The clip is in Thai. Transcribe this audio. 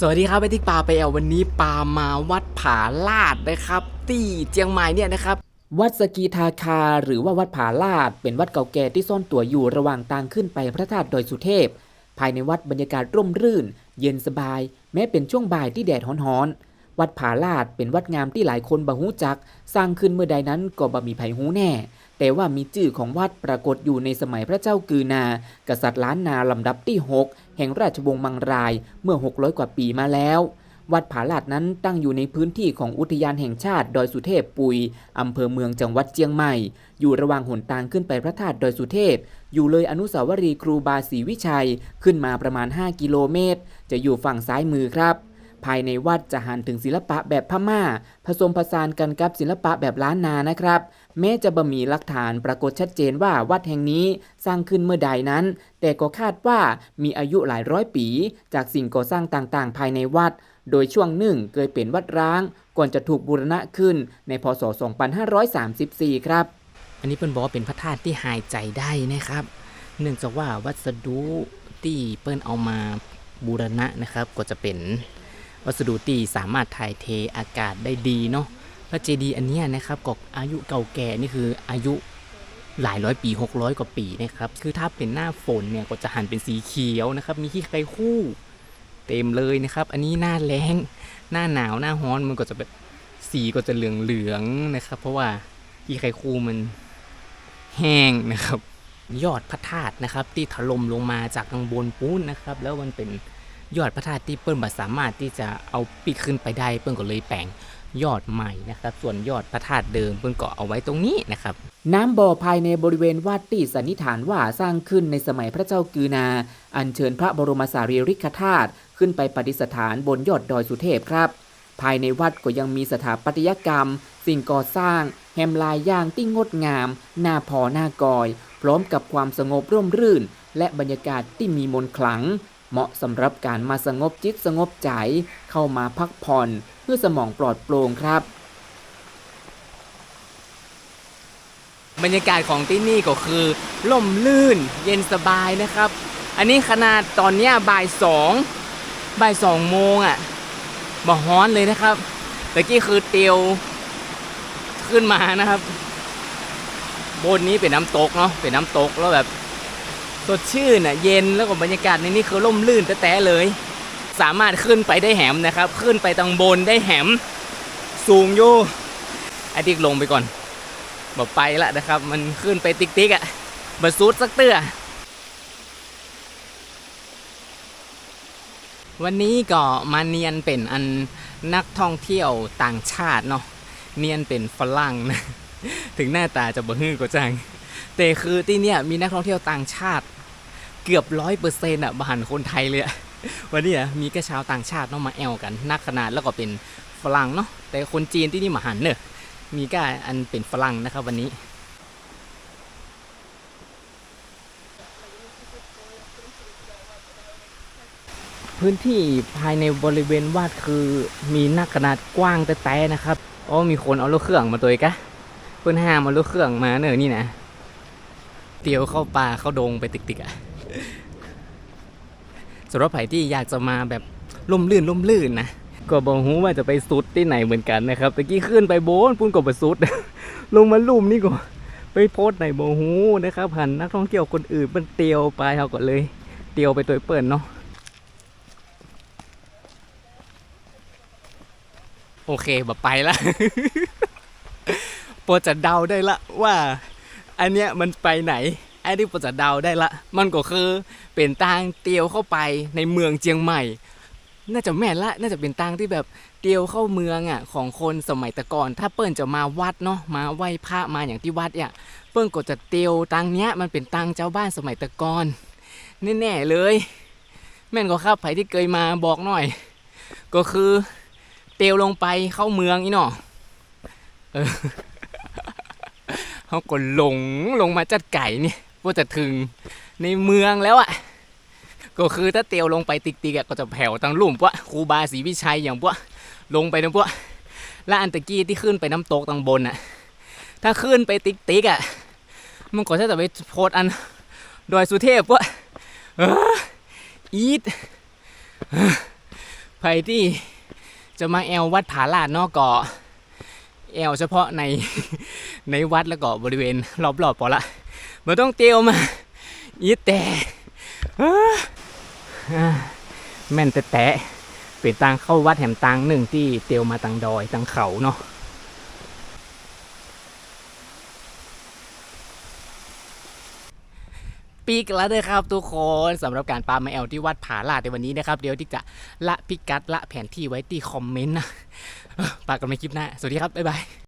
สวัสดีครับไปที่ปลาไปแอววันนี้ปลามาวัดผาลาดนะครับ ที่เจียงใหม่เนี่ยนะครับ วัดสกีทาคาหรือว่าวัดผาลาด เป็นวัดเก่าแก่ที่ซ่อนตัวอยู่ระหว่างทางขึ้นไปพระธาตุดอยสุเทพ ภายในวัดบรรยากาศร่มรื่น เย็นสบาย แม้เป็นช่วงบ่ายที่แดดร้อนๆ วัดผาลาดเป็นวัดงามที่หลายคนบ่ฮู้จัก สร้างขึ้นเมื่อใดนั้นก็บ่มีไผฮู้แน่ แต่ว่ามีชื่อของวัดปรากฏอยู่ในสมัยพระเจ้ากือนา กษัตริย์ล้านนาลำดับที่ 6 แห่งราชวงศ์มังรายเมื่อ 600 กว่าปีมาแล้ววัดผาลาดนั้นตั้งอยู่ในพื้นที่ของอุทยานแห่งชาติดอยสุเทพปุย อำเภอเมืองจังหวัดเจียงใหม่ อยู่ระหว่างหนทางขึ้นไปพระธาตุดอยสุเทพ อยู่เลยอนุสาวรีย์ครูบาศรีวิชัย ขึ้นมาประมาณ 5 กิโลเมตร จะอยู่ฝั่งซ้ายมือครับ ภายในวัดจะหันถึงศิลปะแบบพม่า ผสมผสานกันกับศิลปะแบบล้านนานะครับ แม้จะบ่มีหลักฐานปรากฏชัดเจนว่าวัดแห่งนี้สร้างขึ้นเมื่อใดนั้น แต่ก็คาดว่ามีอายุหลายร้อยปี จากสิ่งก่อสร้างต่างๆ ภายในวัด โดยช่วงหนึ่งเคยเป็นวัดร้าง ก่อนจะถูกบูรณะขึ้นในพศ 2534 ครับ อันนี้เปิ้นบอกว่าเป็นพระธาตุที่หายใจได้นะครับ เนื่องจากว่าวัสดุที่เปิ้นเอามาบูรณะนะครับก็จะเป็น วัสดุที่สามารถถ่ายเทอากาศได้ดีเนาะพระเจดีย์อันนี้นะครับก็อายุเก่าแก่นี่คืออายุหลายร้อยปี 600 กว่าปีนะครับคือถ้าเป็นหน้าฝนเนี่ยก็จะหันเป็นสีเขียวนะครับ มีขี้ไครคู่ เต็มเลยนะครับ อันนี้หน้าแล้ง หน้าหนาวหน้าร้อนมันก็จะแบบสีก็จะเหลืองๆนะครับ เพราะว่าขี้ไครคู่มันแห้งนะครับ ยอดพระธาตุนะครับ ที่ถล่มลงมาจากข้างบนปูนนะครับ แล้วมันเป็น ยอดพระธาตุที่เปิ้ลบ่สามารถที่จะเอาปีกขึ้นไปได้เปิ้ลก็เลยแปลงยอดใหม่นะครับ ส่วนยอดพระธาตุเดิมเปิ้ลก็เอาไว้ตรงนี้นะครับ น้ำบ่อภายในบริเวณวัดที่สันนิษฐานว่าสร้างขึ้นในสมัยพระเจ้ากือนา อัญเชิญพระบรมสารีริกธาตุขึ้นไปประดิษฐานบนยอดดอยสุเทพครับ ภายในวัดก็ยังมีสถาปัตยกรรม สิ่งก่อสร้างแฮมลายย่างที่งดงามหน้าพอหน้ากอย พร้อมกับความสงบร่มรื่น และบรรยากาศที่มีมนต์ขลัง เหมาะสำหรับการมาสงบจิตสงบใจ เข้ามาพักผ่อนเพื่อสมองปลอดโปร่งครับ บรรยากาศของที่นี่ก็คือล่มลื่นเย็นสบายนะครับ อันนี้ขนาดตอนนี้บ่ายสองบ่ายสองโมงอะ่ะบ่ฮ้อนเลยนะครับตะกี้คือเตียวขึ้นมานะครับ บนนี้เป็นน้ำตกเนาะเป็นน้ำตกแล้วแบบ สดชื่นอะเย็นแล้วก็บรรยากาศในนี้คือล่มลื่นแต่เลย สามารถขึ้นไปได้แหมนะครับ ขึ้นไปตังบนได้แหม สูงอยู่ไอติ๊กลงไปก่อนบอกไปละนะครับ มันขึ้นไปติ๊กติ๊กอะ่ะบซูดสักเตื้อวันนี้ก็มาเนียนเป็นอันนักท่องเที่ยวต่างชาติเนาะเนียนเป็นฝรั่งนะถึงหน้าตาจะบ่ฮื้อก็จังแต่คือที่เนี่ยมีนักท่องเที่ยวต่างชาติ เกือบร้อยเปอร์เซ็นต์อะบหันคนไทยเลยอะวันนี้อะมีแค่ชาวต่างชาติเนาะมาแอลกันนักขนาดแล้วก็เป็นฝรั่งเนาะแต่คนจีนที่นี่มาหันเนอะมีก็อันเป็นฝรั่งนะครับวันนี้พื้นที่ภายในบริเวณวัดคือมีหน้าขนาดกว้างแต่แต่นะครับอ๋อมีคนเอารถเครื่องมาตัวอีกะเพื่อนห้ามเอารถเครื่องมาเนอะนี่นะ เตียวเข้าป่าเข้าดงไปติกๆอะ สำหรับใครที่อยากจะมาแบบล่มลื่นล่มลื่นนะก็บอกฮู้ว่าจะไปสุดที่ไหนเหมือนกันนะครับตะกี้ขึ้นไปโบนปุ้นก็ไปสุด ลงมาลุ่มนี่ก็ไปโพสต์ในโบฮู้นะครับหันนักท่องเที่ยวคนอื่นมันเตียวไปเขาก็เลยเตียวไปตัวเปิดเนาะโอเคแบบไปละโปอจะเดาได้ละว่า อันเนี้ยมันไปไหน ไอ้ที่ปอจะเดาได้ละ มันก็คือเป็นทางเตียวเข้าไปในเมืองเจียงใหม่ น่าจะแม่นละน่าจะเป็นทางที่แบบเตียวเข้าเมืองอะของคนสมัยต่ก่อน ถ้าเปิ้ลจะมาวัดเนาะมาไหว้พระมาอย่างที่วัดเนี่ยเปิ้ลก็จะเตียวตังเนี้ยมันเป็นตังเจ้าบ้านสมัยต่ก่อนแน่ๆเลย แม่นก็ครับใครที่เคยมาบอกหน่อย ก็คือเตียวลงไปเข้าเมืองอีเนาะเออเขาก็หลงลงมาจัดไก่เนี่ย ว่าจะถึงในเมืองแล้วอะก็คือถ้าเตียวลงไปติ๊กๆอะก็จะแผ่วตั้งลุ่มพวกครูบาศรีวิชัยอย่างพวกลงไปนะพวกและอันตะกี้ที่ขึ้นไปน้ำตกตังบนอะถ้าขึ้นไปติ๊กๆอะมันก็จะไปโพสอันดอยสุเทพพวกอออีทใครที่จะมาแอลวัดผาลาดนอกเกาะแอลเฉพาะในในวัดแล้วก็บริเวณรอบๆพอละ ไม่ต้องเตียวมาอีแต่แม่นแต่แตะเป็นทางเข้าวัดแหมตังหนึ่งที่เตียวมาตังดอยตังเขาเนาะปีกแล้วเลยครับทุกคนสำหรับการปามาแอลที่วัดผาลาดในวันนี้นะครับ เดี๋ยวที่จะละพิกัดละแผนที่ไว้ที่คอมเมนต์นะปากกันในคลิปหน้า สวัสดีครับ บ๊ายบาย